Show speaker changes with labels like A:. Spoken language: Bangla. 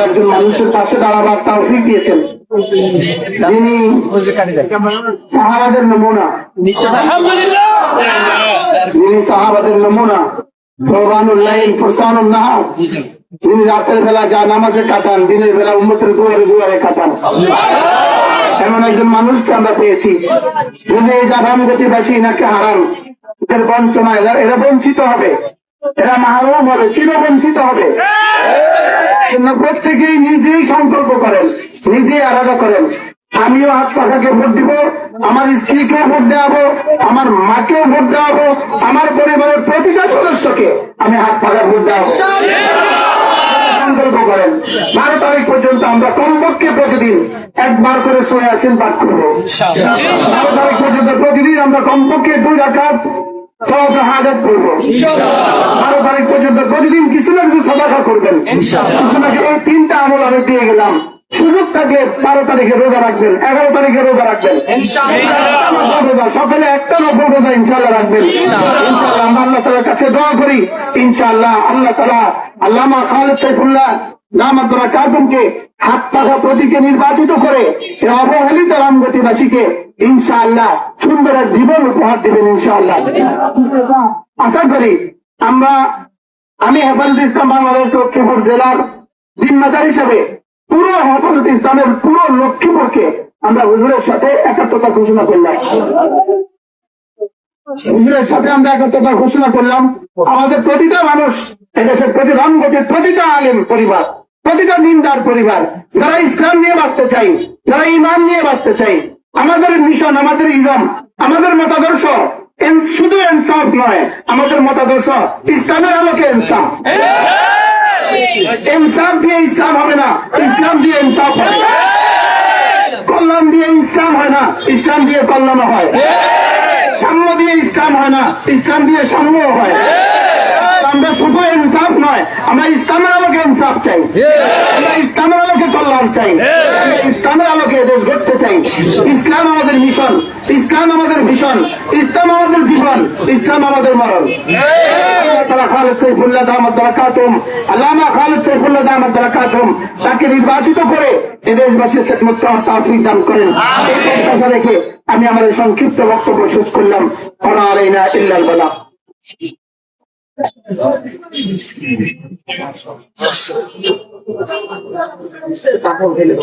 A: একজন মানুষের পাশে দাঁড়াবার দিয়েছেন। যিনি সাহাবাদের নমুনা। যিনি সাহাবাদের নমুনা। রাতের বেলা যা নামাজে কাটান, দিনের বেলা উন্মতের দুয়ারে দুয়ারে কাটান। এমন একজন মানুষকে আমরা পেয়েছি। যদি এই জাহান গতিবাসী নাকি হারান এদের বঞ্চনা এরা বঞ্চিত হবে। এরা মাহরুম হবে চির বঞ্চিত হবে প্রত্যেকেই নিজেই সংকল্প করেন, নিজেই আলাদা করেন। আমিও হাত পাখাকে ভোট দিব, আমার স্ত্রীকে ভোট দেওয়াবো, আমার মাকেও ভোট দেওয়াবো, আমার পরিবারের প্রতিটা সদস্যকে আমি হাত পাখা ভোট দেওয়াবো। সংকল্প করেন। বারো তারিখ পর্যন্ত আমরা কমপক্ষে প্রতিদিন একবার করে সরে আসেন পাঠ করব। বারো তারিখ পর্যন্ত প্রতিদিন আমরা কমপক্ষে দুই রাখাত সব হাজার করব বারো তারিখ পর্যন্ত প্রতিদিন কিছু না কিছু সদাকা করবেন। কিছু না এই তিনটা আমল আমি দিয়ে গেলাম। সুযোগ থাকলে বারো তারিখে রোজা রাখবেন এগারো তারিখে রোজা রাখবেন। রোজা সকালে একটা নফল রোজা ইনশাল্লাহ রাখবেন। ইনশাল্লাহ আমরা আল্লাহ তালার কাছে দোয়া করি। ইনশাআল্লাহ আল্লাহ তালা আল্লামা খালেদ সাইফুল্লাহ নামাদ্দুরা নির্বাচিত করে সে অবহেলিত রামগতিবাসীকে ইনশাআল্লাহ সুন্দর জীবন উপহার দেবেন ইনশাআল্লাহ। আশা করি আমরা, আমি হেফাজত ইসলাম বাংলাদেশ লক্ষ্মীপুর জেলার জিম্মাদার হিসাবে পুরো হেফাজত ইসলামের পুরো লক্ষ্মীপুরকে আমরা হুজুরের সাথে একাত্মতা ঘোষণা করলাম। হুজুরের সাথে আমরা একাত্মতা ঘোষণা করলাম। আমাদের প্রতিটা মানুষ, এদেশের প্রতি রামগতির প্রতিটা আলেম পরিবার প্রতিটা দিনদার পরিবার। যারা ইসলাম নিয়ে বাঁচতে চাই, যারা ইমান নিয়ে বাঁচতে চাই, আমাদের মিশন আমাদের ইজম, আমাদের মতাদর্শ শুধু ইনসাফ নয়, আমাদের মতাদর্শ, ইসলামের আলোকে ইনসাফ ইনসাফ দিয়ে ইসলাম হবে না, ইসলাম দিয়ে ইনসাফ হবে। কল্যাণ দিয়ে ইসলাম হয় না, ইসলাম দিয়ে কল্যাণ হয়। সাম্য দিয়ে ইসলাম হয় না, ইসলাম দিয়ে সাম্য হয়। আমরা শুধু ইনসাফ নয় আমরা ইসলামের আলোকে ইনসাফ চাই। আমরা ইসলামের আলোকে কল্যাণ চাই। আমরা ইসলামের আলোকে দেশ গড়তে চাই। ইসলাম আমাদের মিশন ইসলাম আমাদের ভীষণ ইসলাম আমাদের জীবন ইসলাম আমাদের মরণ। আল্লামা খালেদ সাইফুল্লাহ দামাত বারাকাতুম তাকে নির্বাচিত করে এ দেশবাসীর খেদমত করার তৌফিক দান করেন। এই প্রত্যাশা রেখে আমি আমাদের সংক্ষিপ্ত বক্তব্য শেষ করলাম। আলাইনা ইল্লাল বালা। কাপড় ফেলে